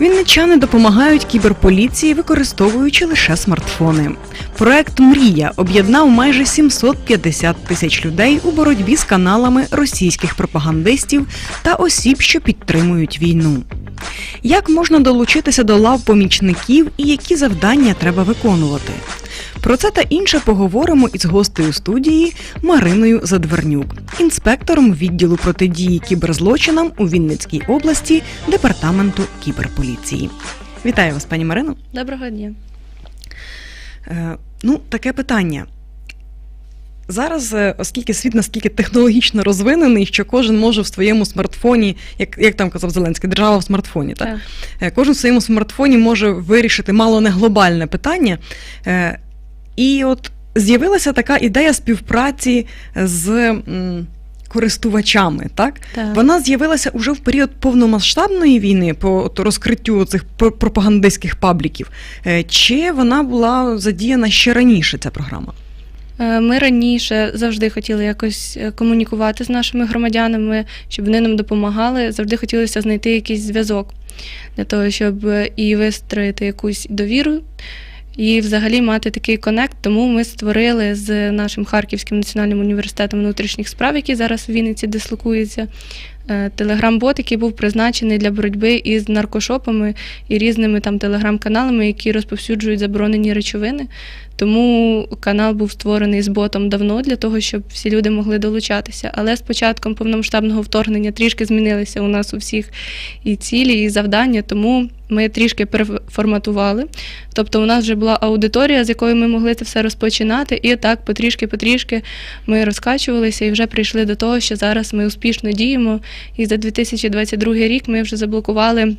Вінничани допомагають кіберполіції, використовуючи лише смартфони. Проект Мрія об'єднав майже 750 тисяч людей у боротьбі з каналами російських пропагандистів та осіб, що підтримують війну. Як можна долучитися до лав помічників і які завдання треба виконувати? Про це та інше поговоримо із гостею студії Мариною Задвернюк, інспектором відділу протидії кіберзлочинам у Вінницькій області департаменту кіберполіції. Вітаю вас, пані Марино. Доброго дня. Е, ну, таке питання. Зараз, е, оскільки світ наскільки технологічно розвинений, що кожен може в своєму смартфоні, як, як там казав Зеленський, держава в смартфоні, так? Так. Е, Кожен в своєму смартфоні може вирішити мало не глобальне питання. І от з'явилася така ідея співпраці з користувачами, так? Так. Вона з'явилася уже в період повномасштабної війни по розкриттю цих пр- пропагандистських пабліків. Е, Чи вона була задіяна ще раніше, ця програма? Е, Ми раніше завжди хотіли якось е, комунікувати з нашими громадянами, щоб вони нам допомагали. Завжди хотілося знайти якийсь зв'язок для того, щоб і вистроїти якусь довіру, і взагалі мати такий конект. Тому ми створили з нашим Харківським національним університетом внутрішніх справ, який зараз в Вінниці дислокується. Е, Телеграм-бот, який був призначений для боротьби із наркошопами і різними там телеграм-каналами, які розповсюджують заборонені речовини. Тому канал був створений з ботом давно для того, щоб всі люди могли долучатися. Але з початком повномасштабного вторгнення трішки змінилися у нас у всіх і цілі, і завдання, тому ми трішки переформатували. Тобто, у нас вже була аудиторія, з якою ми могли це все розпочинати, і так потрішки-потрішки ми розкачувалися і вже прийшли до того, що зараз ми успішно діємо. І за 2022 рік ми вже заблокували.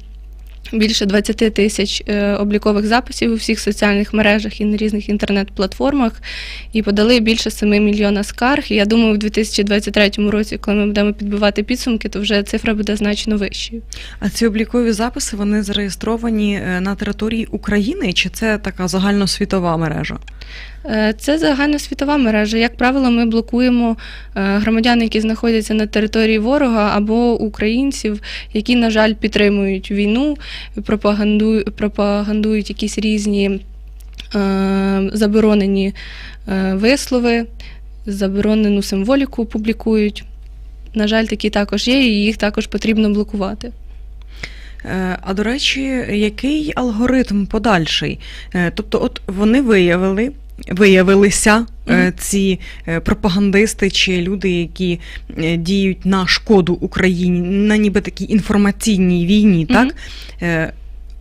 Більше 20 тисяч е, облікових записів у всіх соціальних мережах і на різних інтернет-платформах, і подали більше 7 мільйона скарг. І я думаю, в 2023 році, коли ми будемо підбивати підсумки, то вже цифра буде значно вищою. А ці облікові записи вони зареєстровані е, на території України, чи це така загальносвітова мережа? Е, Це загальносвітова мережа. Як правило, ми блокуємо е, громадян, які знаходяться на території ворога, або українців, які, на жаль, підтримують війну, пропагандують, якісь різні е, заборонені вислови, заборонену символіку публікують. На жаль, такі також є, і їх також потрібно блокувати. А до речі, який алгоритм подальший? Тобто, от вони виявили. Виявилися е, ці е, пропагандисти чи люди, які е, діють на шкоду Україні на ніби такій інформаційній війні, так?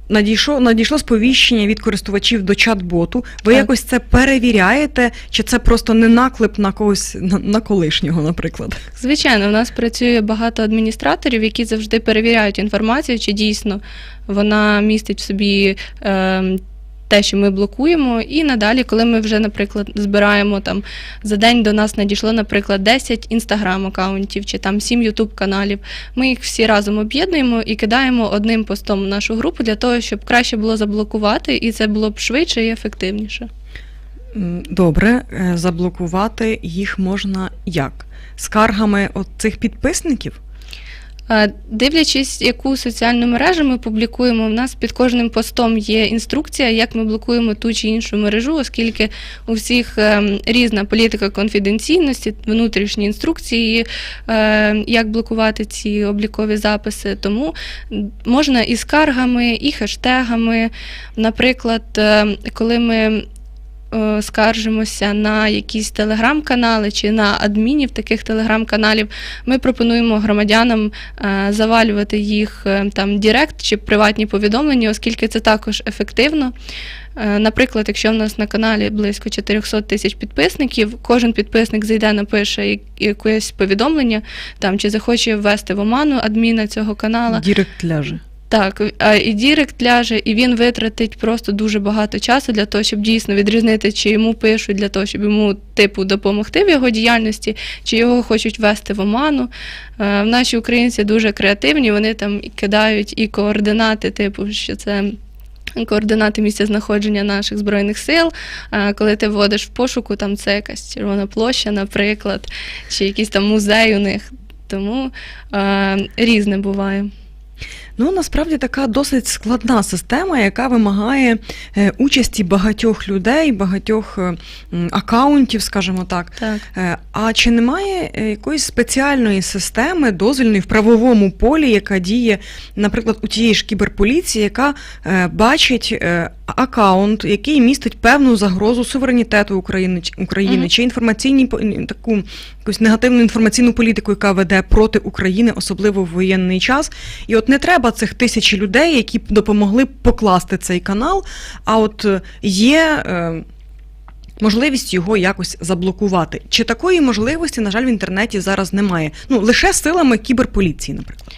Надійшло, надійшло сповіщення від користувачів до чат-боту. Ви Так. якось це перевіряєте, чи це просто не наклеп на когось на, на колишнього, наприклад? Звичайно, у нас працює багато адміністраторів, які завжди перевіряють інформацію, чи дійсно вона містить в собі. Е, те, що ми блокуємо, і надалі, коли ми вже, наприклад, збираємо там за день до нас надійшло, наприклад, 10 інстаграм-аккаунтів чи там 7 ютуб каналів. Ми їх всі разом об'єднуємо і кидаємо одним постом в нашу групу для того, щоб краще було заблокувати, і це було б швидше і ефективніше. Добре, е, заблокувати їх можна як? Скаргами от цих підписників? Дивлячись, яку соціальну мережу ми публікуємо, в нас під кожним постом є інструкція, як ми блокуємо ту чи іншу мережу, оскільки у всіх ем, різна політика конфіденційності, внутрішні інструкції, е, як блокувати ці облікові записи. Тому можна і скаргами, і хештегами. Наприклад, е, коли ми скаржимося на якісь телеграм-канали чи на адмінів таких телеграм-каналів, ми пропонуємо громадянам е, завалювати їх е, там директ чи приватні повідомлення, оскільки це також ефективно. Е, Наприклад, якщо в нас на каналі близько 400 тисяч підписників, кожен підписник зайде, напише якесь повідомлення, там чи захоче ввести в оману адміна цього канала. Дірект ляже. Так, а і Дірект ляже, і він витратить просто дуже багато часу для того, щоб дійсно відрізнити, чи йому пишуть для того, щоб йому типу допомогти в його діяльності, чи його хочуть ввести в оману. Е, Наші українці дуже креативні, вони там кидають і координати, типу, що це. Координати місця знаходження наших збройних сил. Е, Коли ти вводиш в пошуку, там це якась червона площа, наприклад, чи якийсь там музей у них. Тому е, різне буває. Ну, насправді така досить складна система, яка вимагає е, участі багатьох людей, багатьох е, акаунтів, скажімо так. Так. Е, А чи немає якоїсь спеціальної системи дозвільної в правовому полі, яка діє, наприклад, у тієї ж кіберполіції, яка бачить акаунт, який містить певну загрозу суверенітету України, чи- України Мгм. чи інформаційні таку якусь негативну інформаційну політику, яка веде проти України, особливо в воєнний час. І от не треба цих тисячі людей, які б допомогли покласти цей канал. А от е, є. е, Можливість його якось заблокувати. Чи такої можливості, на жаль, в інтернеті зараз немає? Ну лише силами кіберполіції, наприклад.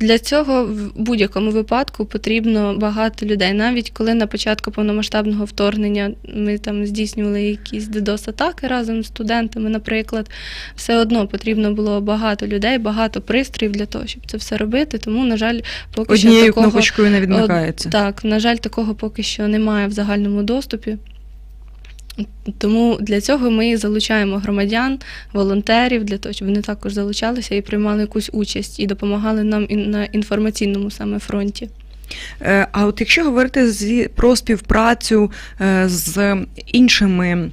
Для цього в будь-якому випадку потрібно багато людей. Навіть коли на початку повномасштабного вторгнення ми там здійснювали якісь DDoS-атаки разом з студентами, наприклад, все одно потрібно було багато людей, багато пристроїв для того, щоб це все робити. Тому, на жаль, поки Однією що такого кнопочкою не відмикається. так, на жаль, такого поки що немає в загальному доступі. Тому для цього ми залучаємо громадян, волонтерів, для того, щоб вони також залучалися і приймали якусь участь і допомагали нам і на інформаційному саме фронті. Е, А от якщо говорити про співпрацю е, з іншими.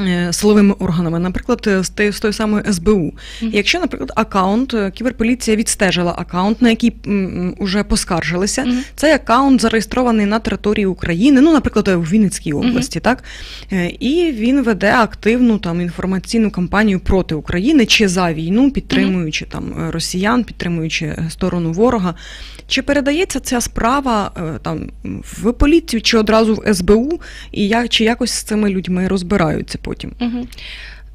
Е, Силовими органами, наприклад, з те- з тої самої СБУ. Якщо, наприклад, аккаунт, е, кіберполіція відстежила аккаунт, на який м, уже поскаржилися, Мгм. цей аккаунт зареєстрований на території України, ну, наприклад, у Вінницькій області, так? Е, І він веде активну там інформаційну кампанію проти України чи за війну, підтримуючи там е, росіян, підтримуючи е, сторону ворога. Чи передається ця справа е, там в поліцію чи одразу в СБУ, і як чи якось з цими людьми розбираються потім? Мгм.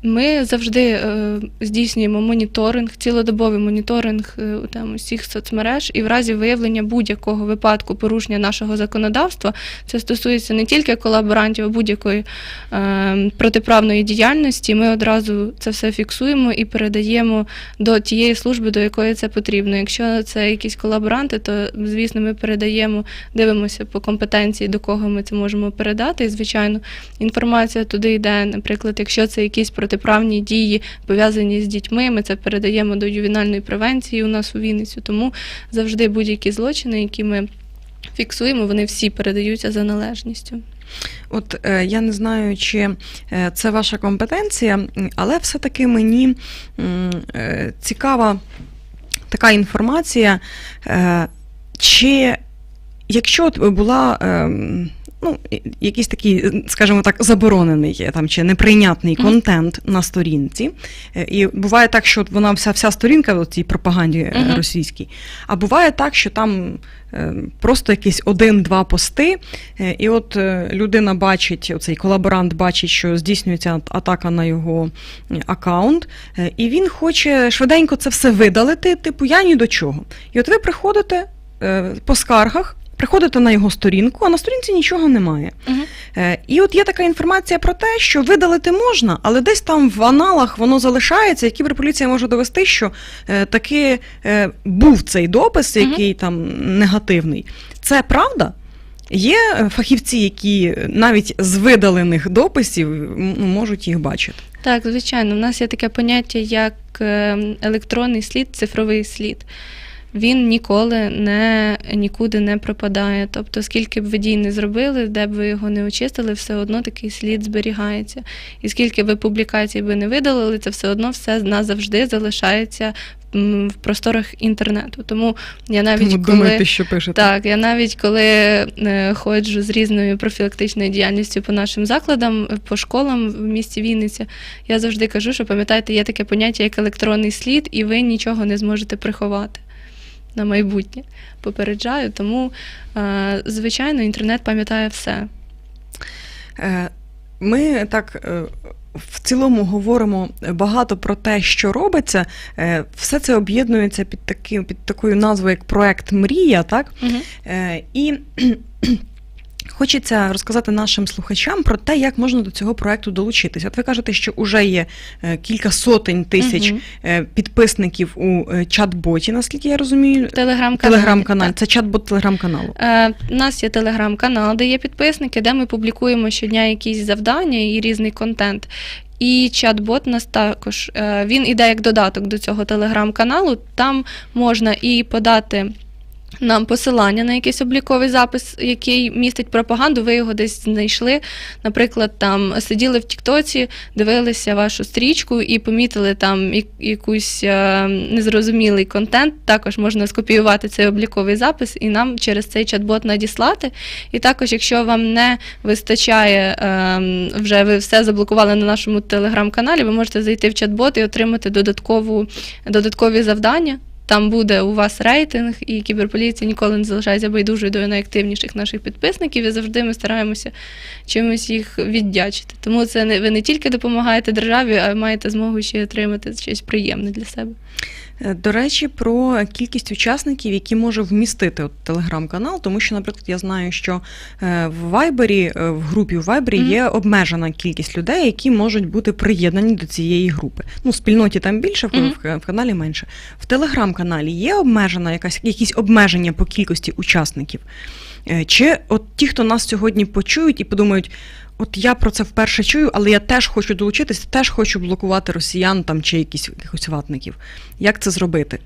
Ми завжди е, здійснюємо моніторинг, цілодобовий моніторинг е, там усіх соцмереж, і в разі виявлення будь-якого випадку порушення нашого законодавства, це стосується не тільки колаборантів, а будь-якої е, протиправної діяльності. Ми одразу це все фіксуємо і передаємо до тієї служби, до якої це потрібно. Якщо це якісь колаборанти, то звісно ми передаємо, дивимося по компетенції, до кого ми це можемо передати. І звичайно, інформація туди йде. Наприклад, якщо це якісь протиправні дії пов'язані з дітьми, ми це передаємо до ювенальної превенції у нас у Вінницю. Тому завжди будь-які злочини, які ми фіксуємо, вони всі передаються за належністю. От е, я не знаю, чи е, це ваша компетенція, але все-таки мені е, цікава така інформація, чи якщо була. Ну, якийсь такий, скажімо так, заборонений там чи неприйнятний контент на сторінці. Е, І буває так, що вона вся вся сторінка в цій пропаганді е, Мгм. російській. А буває так, що там е, просто якісь один-два пости, І от людина бачить, оцей колаборант бачить, що здійснюється атака на його аккаунт, і він хоче швиденько це все видалити, типу, я ні до чого. І от ви приходите по скаргах, приходите на його сторінку, а на сторінці нічого немає. Е, І от є така інформація про те, що видалити можна, але десь там в аналах воно залишається, і кіберполіція може довести, що е, таки е, був цей допис, який там негативний. Це правда? Є фахівці, які навіть з видалених дописів можуть їх бачити. Так, звичайно, у нас є таке поняття, як е, електронний слід, цифровий слід. Він ніколи не нікуди не пропадає. Тобто, скільки б ви дій не зробили, де б ви його не очистили, все одно такий слід зберігається. І скільки ви публікацій би не видалили, це все одно все назавжди залишається в просторах інтернету. Тому я навіть Тому коли думайте, що пишете. так, я навіть коли е, ходжу з різною профілактичною діяльністю по нашим закладам, е, по школам в місті Вінниця, я завжди кажу, що пам'ятаєте, є таке поняття як електронний слід, і ви нічого не зможете приховати на майбутнє. Попереджаю, тому, е, звичайно, інтернет пам'ятає все. Е, Ми так е, в цілому говоримо багато про те, що робиться. Все це об'єднується під таки, під такою назвою як проект Мрія, так? Е, І хочеться розказати нашим слухачам про те, як можна до цього проекту долучитися. От ви кажете, що вже є е, кілька сотень тисяч е, підписників у е, чат-боті, наскільки я розумію. Телеграм-каналі. Телеграм-канал. Це чат-бот телеграм-каналу. Е, У нас є телеграм-канал, де є підписники, де ми публікуємо щодня якісь завдання і різний контент. І чат-бот нас також він іде як додаток до цього телеграм-каналу. Там можна і подати. Нам посилання на якийсь обліковий запис, який містить пропаганду, ви його десь знайшли. Наприклад, там сиділи в Тіктоці, дивилися вашу стрічку і помітили там я- якусь е, незрозумілий контент. Також можна скопіювати цей обліковий запис і нам через цей чат-бот надіслати. І також, якщо вам не вистачає, е, вже ви все заблокували на нашому телеграм-каналі, ви можете зайти в чат-бот і отримати додаткову, додаткові завдання. Там буде у вас рейтинг, і кіберполіція ніколи не залишається байдужою до найактивніших наших підписників. І завжди ми стараємося чимось їх віддячити. Тому це не ви не тільки допомагаєте державі, а маєте змогу ще отримати щось приємне для себе. Е, До речі, про кількість учасників, які може вмістити от телеграм-канал, тому що, наприклад, я знаю, що е, в Вайбері, е, в групі в Вайбері Мгм. є обмежена кількість людей, які можуть бути приєднані до цієї групи. Ну, в спільноті там більше, в, Мгм. в, в каналі менше. В телеграм-каналі є обмежена якась якісь обмеження по кількості учасників. Е, Чи от ті, хто нас сьогодні почують і подумають. От я про це вперше чую, але я теж хочу долучитися, теж хочу блокувати росіян там чи якісь якихось ватників. Як це зробити?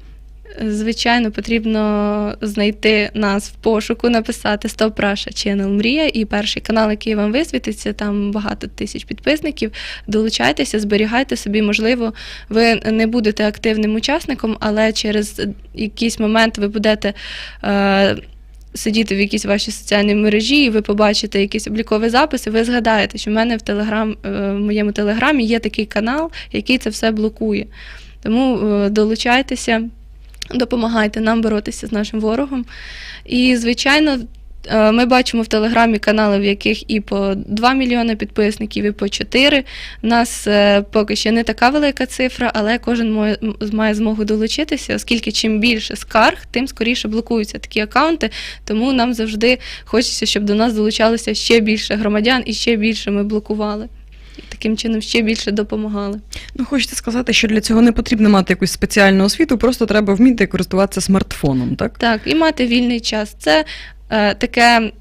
Звичайно, потрібно знайти нас в пошуку, написати Стоп Раша Channel Мрія і перший канал, який вам висвітиться, там багато тисяч підписників. Долучайтеся, зберігайте собі. Можливо, ви не будете активним учасником, але через якийсь момент ви будете. Е- Сидіти в якійсь вашій соціальній мережі, і ви побачите якийсь обліковий запис, і ви згадаєте, що в мене в телеграм, в моєму телеграмі є такий канал, який це все блокує. Тому е, долучайтеся, допомагайте нам боротися з нашим ворогом. І, звичайно, е, ми бачимо в Телеграмі канали, в яких і по 2 мільйони підписників, і по 4. У нас е, поки ще не така велика цифра, але кожен має, змогу долучитися, оскільки чим більше скарг, тим скоріше блокуються такі акаунти. Тому нам завжди хочеться, щоб до нас долучалося ще більше громадян і ще більше ми блокували. І таким чином ще більше допомагали. Ну, хочете сказати, що для цього не потрібно мати якусь спеціальну освіту, просто треба вміти користуватися смартфоном, так? Так, і мати вільний час. Це таке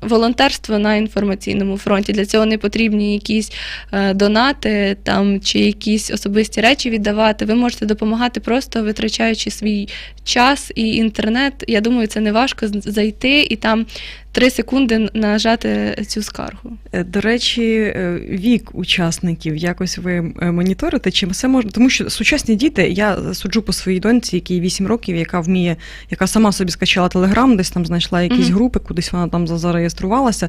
волонтерство на інформаційному фронті. Для цього не потрібні якісь е, донати там чи якісь особисті речі віддавати. Ви можете допомагати просто витрачаючи свій час і інтернет. Я думаю, це не важко зайти і там три секунди нажати цю скаргу. Е, До речі, е, вік учасників якось ви е, моніторите, чи все можна? Тому що сучасні діти, я суджу по своїй доньці, якій 8 років, яка вміє, яка сама собі скачала телеграм, десь там знайшла якісь Мгм. групи, кудись вона там зареєструвалася.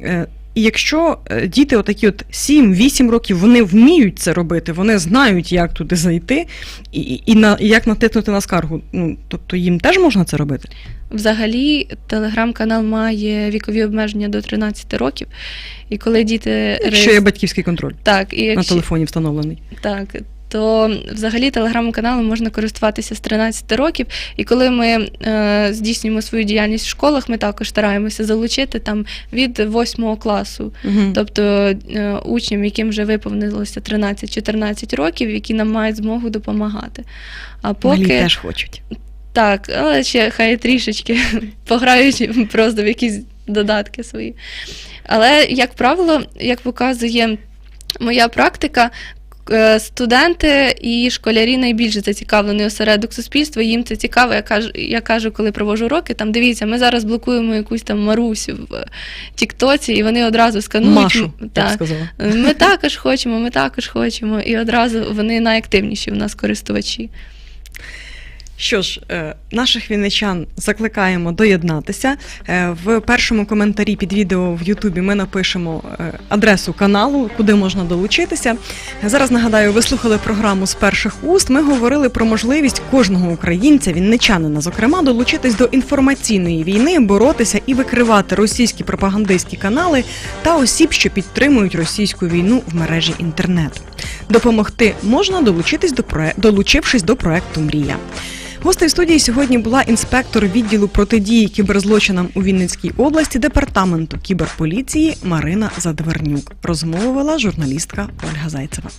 Е, І якщо е, діти, отакі от 7-8 років, вони вміють це робити, вони знають, як туди зайти, і, і, на і як натиснути на скаргу. Ну тобто їм теж можна це робити? Взагалі, телеграм-канал має вікові обмеження до 13 років. І коли діти Якщо є батьківський контроль так, і на телефоні встановлений. Так, то взагалі телеграм-каналом можна користуватися з 13 років. І коли ми е, здійснюємо свою діяльність в школах, ми також стараємося залучити там від 8 класу. Угу. Тобто е, учням, яким вже виповнилося 13-14 років, які нам мають змогу допомагати. А Малі теж хочуть. так, але ще хай трішечки пограють просто в якісь додатки свої. Але, як правило, як показує моя практика, студенти і школярі найбільше зацікавлений осередок суспільства. Їм це цікаво. Я кажу, я кажу, коли провожу уроки, там дивіться, ми зараз блокуємо якусь там Марусю в е, Тіктоці, і вони одразу сканують. Машу, так. я б сказала. Ми також хочемо, ми також хочемо. І одразу вони найактивніші в нас користувачі. Що ж, е, наших вінничан закликаємо доєднатися. Е, В першому коментарі під відео в Ютубі ми напишемо е, адресу каналу, куди можна долучитися. Зараз нагадаю, ви слухали програму з перших уст. Ми говорили про можливість кожного українця, вінничанина, зокрема, долучитись до інформаційної війни, боротися і викривати російські пропагандистські канали та осіб, що підтримують російську війну в мережі інтернет. Допомогти можна долучитись до долучившись до проекту Мрія. Гостею студії сьогодні була інспектор відділу протидії кіберзлочинам у Вінницькій області департаменту кіберполіції Марина Задвернюк. Розмовувала журналістка Ольга Зайцева.